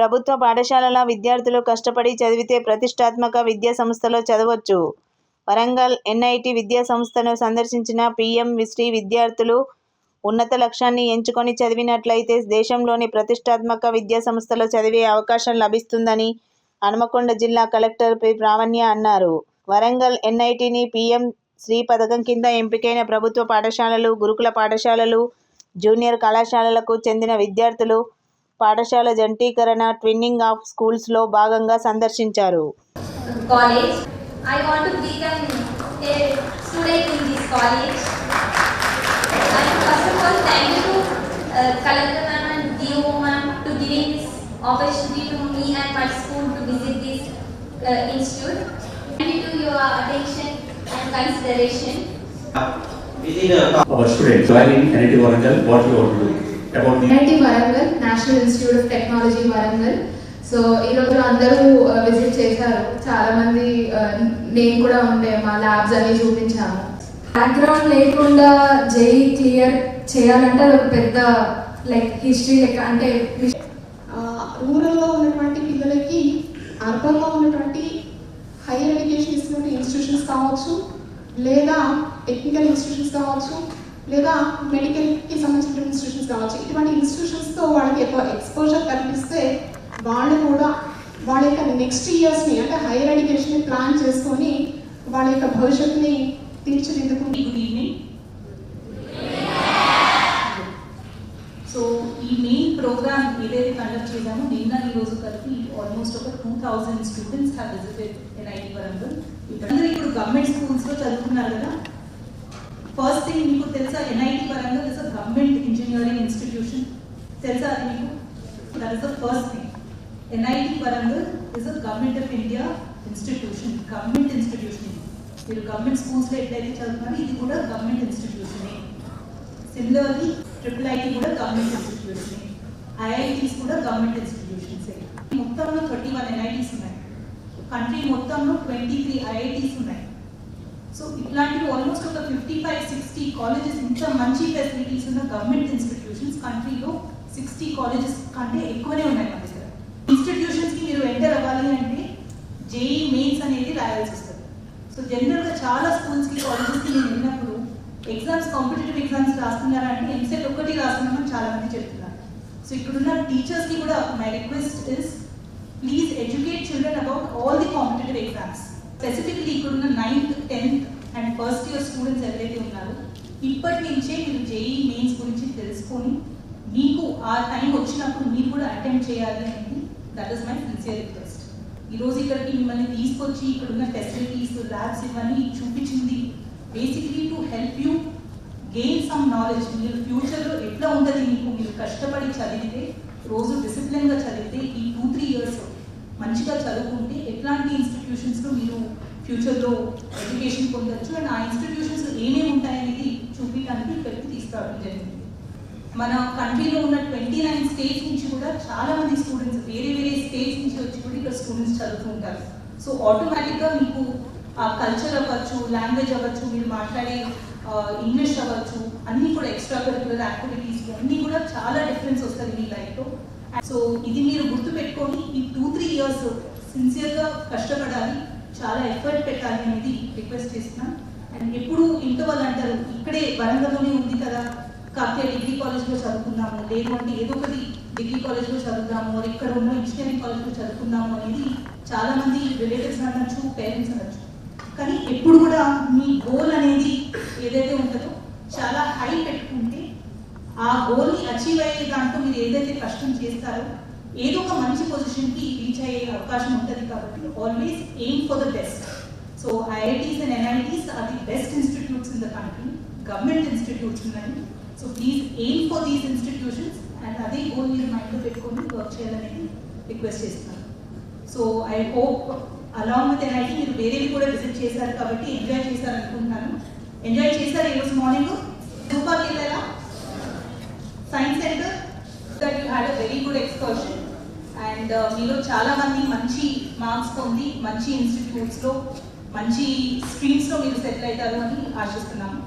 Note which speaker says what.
Speaker 1: ప్రభుత్వ పాఠశాలల విద్యార్థులు కష్టపడి చదివితే ప్రతిష్టాత్మక విద్యా సంస్థలో చదవచ్చు. వరంగల్ ఎన్ఐటి విద్యా సంస్థను సందర్శించిన పీఎం శ్రీ విద్యార్థులు ఉన్నత లక్ష్యాన్ని ఎంచుకొని చదివినట్లయితే దేశంలోని ప్రతిష్టాత్మక విద్యా సంస్థలో చదివే అవకాశం లభిస్తుందని హనుమకొండ జిల్లా కలెక్టర్ పి. ప్రావణ్య అన్నారు. వరంగల్ ఎన్ఐటిని పీఎం శ్రీ పథకం కింద ఎంపికైన ప్రభుత్వ పాఠశాలలు గురుకుల పాఠశాలలు జూనియర్ కళాశాలలకు చెందిన విద్యార్థులు పాఠశాల జంటీకరణ ట్విన్నింగ్ ఆఫ్ స్కూల్స్లో భాగంగా సందర్శించారు
Speaker 2: student uh, uh, institute. Thank you to your attention and consideration.
Speaker 3: within a
Speaker 4: our students joining NIT Warangal, what you want to do about the
Speaker 5: IIT Warangal National Institute of Technology Warangal so ఈరోజు అందరూ visit చేశారు. చాలా మంది నేను కూడా ఉండే మా labs అన్ని చూపించాము.
Speaker 6: బ్యాక్గ్రౌండ్ లేకుండా జేఈ క్లియర్ చేయాలంటే అది ఒక పెద్ద లైక్ హిస్టరీ లెక్క అంటే
Speaker 7: రూరల్లో ఉన్నటువంటి పిల్లలకి అర్బన్లో ఉన్నటువంటి హైయర్ ఎడ్యుకేషన్ ఇస్తున్నటువంటి ఇన్స్టిట్యూషన్స్ కావచ్చు లేదా టెక్నికల్ ఇన్స్టిట్యూషన్స్ కావచ్చు లేదా మెడికల్కి కావచ్చు. ఇటువంటి ఇన్స్టిట్యూషన్స్తో వాళ్ళకి ఎక్కువ ఎక్స్పోజర్ కల్పిస్తే వాళ్ళు కూడా వాళ్ళ యొక్క నెక్స్ట్ ఇయర్స్ని అంటే హైయర్ ఎడ్యుకేషన్ ప్లాన్ చేసుకొని వాళ్ళ యొక్క భవిష్యత్తుని తీర్చిదిద్దుకుంటే
Speaker 8: గుడ్ ఈవినింగ్ సో ఈ మెయిన్ ప్రోగ్రామ్ ఏదైతే కండక్ట్ చేశామో. నిన్న ఈ రోజు కలిపి ఆల్మోస్ట్ ఒక two thousand students have visited NIT Warangal. అందరూ ఇప్పుడు గవర్నమెంట్ స్కూల్స్లో చదువుతున్నారు కదా. ఫస్ట్ థింగ్ మీకు తెలుసా NIT Warangal is a government engineering institution తెలుసా అది మీకు that is the first thing NIT Warangal is a Government of India institution government institution మీరు గవర్నమెంట్ స్కూల్స్లో ఎట్లయితే చదువుతున్నారో ఇది కూడా గవర్నమెంట్ ఇన్స్టిట్యూషనే సిమిలర్లీ ట్రిపుల్ ఐటీ కూడా గవర్నమెంట్ ఇన్స్టిట్యూషనే ఐఐటీస్ కూడా గవర్నమెంట్ ఇన్స్టిట్యూషన్సే మొత్తంలో థర్టీ వన్ ఎన్ఐటీస్ ఉన్నాయి. కంట్రీ మొత్తంలో ట్వంటీ త్రీ ఐఐటీస్ ఉన్నాయి. సో ఇట్లాంటివి ఆల్మోస్ట్ ఒక ఫిఫ్టీ ఫైవ్ సిక్స్టీ కాలేజెస్ ఇంత మంచి ఫెసిలిటీస్ ఉన్న గవర్నమెంట్ ఇన్స్టిట్యూషన్స్ కంట్రీలో సిక్స్టీ కాలేజెస్ కంటే ఎక్కువనే ఉన్నాయి మన దగ్గర. ఇన్స్టిట్యూషన్స్కి మీరు ఎంటర్ అవ్వాలి అంటే జేఈ మెయిన్స్ అనేది రాయాల్సి వస్తుంది. సో జనరల్గా చాలా స్కూల్స్కి కాలేజెస్కి నేను వెళ్ళినప్పుడు ఎగ్జామ్స్ కాంపిటేటివ్ ఎగ్జామ్స్ రాస్తున్నారా అంటే ఎంసెట్ ఒక్కటి రాస్తున్నామని చాలా మంది చెప్తున్నారు. సో ఇక్కడున్న టీచర్స్కి కూడా my request is please educate children about all the competitive exams specifically ఇక్కడున్న ninth tenth and first year students ఎవరైతే ఉన్నారో ఇప్పటి నుంచే మీరు జేఈ మెయిన్స్ గురించి తెలుసుకొని మీకు ఆ టైం వచ్చినప్పుడు మీరు కూడా అటెంప్ట్ చేయాలి అనేది that is my sincere request ఈరోజు ఇక్కడికి మిమ్మల్ని తీసుకొచ్చి ఇక్కడ ఉన్న ఫెసిలిటీస్ ల్యాబ్స్ ఇవన్నీ చూపించింది basically to help you gain some knowledge మీరు ఫ్యూచర్లో ఎట్లా ఉంటుంది మీకు? మీరు కష్టపడి చదివితే రోజు డిసిప్లిన్గా చదివితే ఈ టూ త్రీ ఇయర్స్ మంచిగా చదువుకుంటే ఎట్లాంటి ఇన్స్టిట్యూషన్స్లో మీరు ఫ్యూచర్లో ఎడ్యుకేషన్ పొందొచ్చు అండ్ ఆ ఇన్స్టిట్యూషన్స్ ఏమేమి ఉంటాయనేది చూపించడానికి ఇక్కడికి తీసుకురావడం జరిగింది. మన కంట్రీలో ఉన్న ట్వంటీ నైన్ స్టేట్స్ నుంచి కూడా చాలా మంది స్టూడెంట్స్ వేరే వేరే స్టేట్స్ నుంచి వచ్చి కూడా ఇక్కడ స్టూడెంట్స్ చదువుతూ ఉంటారు. సో ఆటోమేటిక్గా మీకు ఆ కల్చర్ అవ్వచ్చు లాంగ్వేజ్ అవ్వచ్చు మీరు మాట్లాడే ఇంగ్లీష్ అవ్వచ్చు అన్నీ కూడా ఎక్స్ట్రా కరిక్యులర్ యాక్టివిటీస్ అన్నీ కూడా చాలా డిఫరెన్స్ వస్తుంది మీ లైఫ్లో సో ఇది మీరు గుర్తుపెట్టుకొని ఈ టూ త్రీ ఇయర్స్ సిన్సియర్గా కష్టపడాలి. చాలా ఎఫర్ట్ పెట్టాలి అనేది రిక్వెస్ట్ చేస్తున్నాను అండ్ ఎప్పుడు ఇంట్లో వాళ్ళు అంటారు ఇక్కడే వరంగల్లోనే ఉంది కదా కాకపోతే డిగ్రీ కాలేజ్లో చదువుకుందాము లేదు అంటే ఏదో ఒకటి డిగ్రీ కాలేజ్లో చదువుదాము ఇక్కడ ఉన్న ఇంజనీరింగ్ కాలేజ్లో చదువుకుందాము అనేది చాలా మంది రిలేటివ్స్ అనొచ్చు పేరెంట్స్ అనొచ్చు. కానీ ఎప్పుడు కూడా మీ గోల్ అనేది ఏదైతే ఉంటుందో చాలా హై పెట్టుకుంటే ఆ గోల్ని అచీవ్ అయ్యే దాంట్లో మీరు ఏదైతే కష్టం చేస్తారో ఏదో ఒక మంచి పొజిషన్కి రీచ్ అయ్యే అవకాశం ఉంటుంది కాబట్టి always aim for the best so IITs and NITs are the best institutes in the country government institutes ఉన్నాయి. So please aim for these institutions and అదే గోల్ మీరు మైండ్లో పెట్టుకొని వర్క్ చేయాలనేది రిక్వెస్ట్ చేస్తున్నాను. So I hope along with NIT మీరు వేరేవి కూడా విజిట్ చేశారు కాబట్టి ఎంజాయ్ చేశారు అనుకుంటున్నాను ఎంజాయ్ చేశారు ఈరోజు మార్నింగ్ సూపర్ వెళ్ళారా science centre that you had a very good excursion and మీలో చాలా మంది మంచి మార్క్స్ పొంది మంచి ఇన్స్టిట్యూట్స్లో మంచి స్ట్రీమ్స్లో మీరు సెటిల్ అవుతారు అని ఆశిస్తున్నాము.